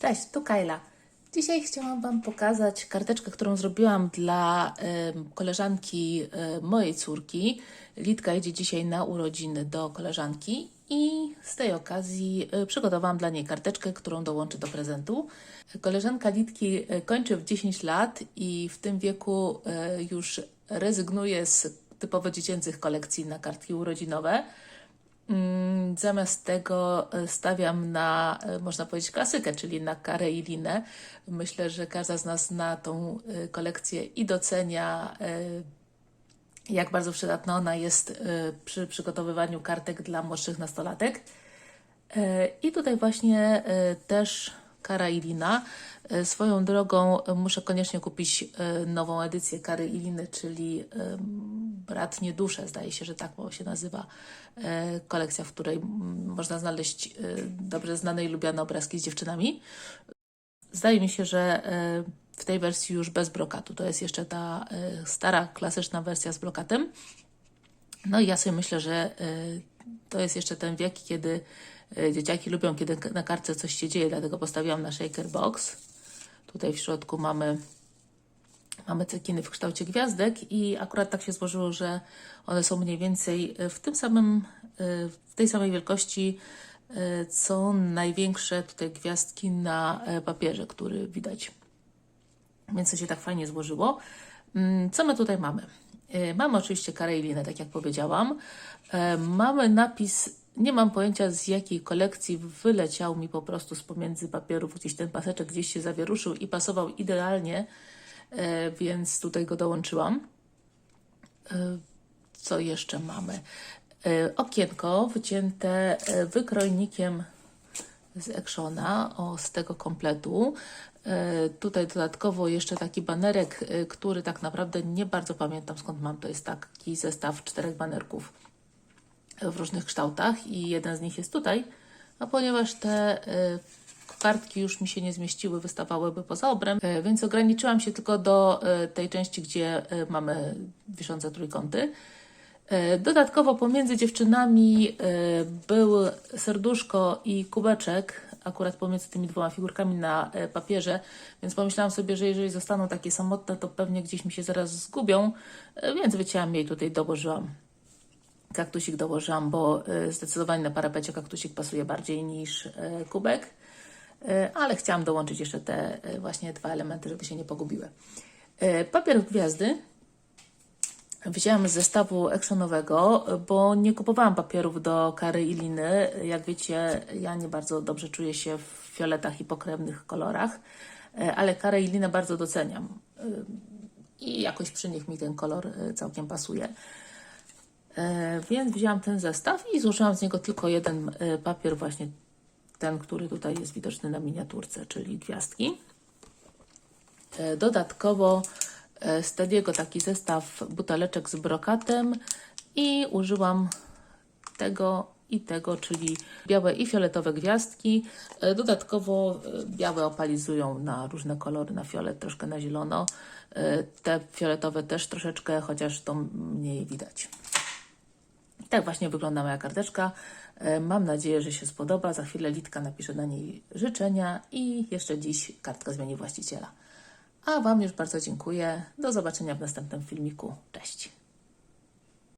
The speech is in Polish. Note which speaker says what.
Speaker 1: Cześć, tu Kajla. Dzisiaj chciałam Wam pokazać karteczkę, którą zrobiłam dla em, koleżanki e, mojej córki. Litka jedzie dzisiaj na urodziny do koleżanki i z tej okazji e, przygotowałam dla niej karteczkę, którą dołączę do prezentu. Koleżanka Litki e, kończy w 10 lat i w tym wieku e, już rezygnuje z typowo dziecięcych kolekcji na kartki urodzinowe. Mm, Zamiast tego e, stawiam na, e, można powiedzieć, klasykę, czyli na karę i linę. Myślę, że każda z nas zna tą e, kolekcję i docenia, jak bardzo przydatna ona jest przy przygotowywaniu kartek dla młodszych nastolatek. I tutaj właśnie też Kara i Lina. Swoją drogą muszę koniecznie kupić nową edycję Kary i Liny, czyli em, Bratnie Dusze, zdaje się, że tak się nazywa e, kolekcja, w której można znaleźć e, dobrze znane i lubiane obrazki z dziewczynami. Zdaje mi się, że e, w tej wersji już bez brokatu. To jest jeszcze ta stara, klasyczna wersja z brokatem. No i ja sobie myślę, że to jest jeszcze ten wiek, kiedy dzieciaki lubią, kiedy na kartce coś się dzieje, dlatego postawiłam na shaker box. Tutaj w środku mamy, mamy cekiny w kształcie gwiazdek i akurat tak się złożyło, że one są mniej więcej y, w tym samym, y, w tej samej wielkości, y, co największe tutaj gwiazdki na e, papierze, który widać. Więc to się tak fajnie złożyło. Mm, Co my tutaj mamy? E, Mamy oczywiście karę tak jak powiedziałam. E, Mamy napis, nie mam pojęcia z jakiej kolekcji wyleciał mi po prostu z pomiędzy papierów, gdzieś ten paseczek gdzieś się zawieruszył i pasował idealnie, e, więc tutaj go dołączyłam. E, Co jeszcze mamy? E, Okienko wycięte e, wykrojnikiem z Actiona, o, z tego kompletu. E, tutaj dodatkowo jeszcze taki banerek, e, który tak naprawdę nie bardzo pamiętam skąd mam. To jest taki zestaw czterech banerków w różnych kształtach i jeden z nich jest tutaj. A ponieważ te e, kartki już mi się nie zmieściły, wystawałyby poza obręb, e, więc ograniczyłam się tylko do e, tej części, gdzie e, mamy wiszące trójkąty. Dodatkowo pomiędzy dziewczynami był serduszko i kubeczek, akurat pomiędzy tymi dwoma figurkami na papierze, więc pomyślałam sobie, że jeżeli zostaną takie samotne, to pewnie gdzieś mi się zaraz zgubią, więc wycięłam je i tutaj dołożyłam. Kaktusik dołożyłam, bo zdecydowanie na parapecie kaktusik pasuje bardziej niż kubek, ale chciałam dołączyć jeszcze te e, właśnie dwa elementy, żeby się nie pogubiły. E, Papier gwiazdy Wzięłam z zestawu ekshonowego, bo nie kupowałam papierów do kary i liny. Jak wiecie, ja nie bardzo dobrze czuję się w fioletach i pokrewnych kolorach, e, ale karę i linę bardzo doceniam. E, I jakoś przy nich mi ten kolor e, całkiem pasuje. E, Więc wzięłam ten zestaw i złożyłam z niego tylko jeden e, papier, właśnie ten, który tutaj jest widoczny na miniaturce, czyli gwiazdki. E, Dodatkowo e, z Tediego taki zestaw buteleczek z brokatem i użyłam tego i tego, czyli białe i fioletowe gwiazdki. E, Dodatkowo białe opalizują na różne kolory, na fiolet, troszkę na zielono. Te fioletowe też troszeczkę, chociaż to mniej widać. Tak właśnie wygląda moja karteczka. E, Mam nadzieję, że się spodoba. Za chwilę Litka napisze na niej życzenia i jeszcze dziś kartka zmieni właściciela. A Wam już bardzo dziękuję. Do zobaczenia w następnym filmiku. Cześć.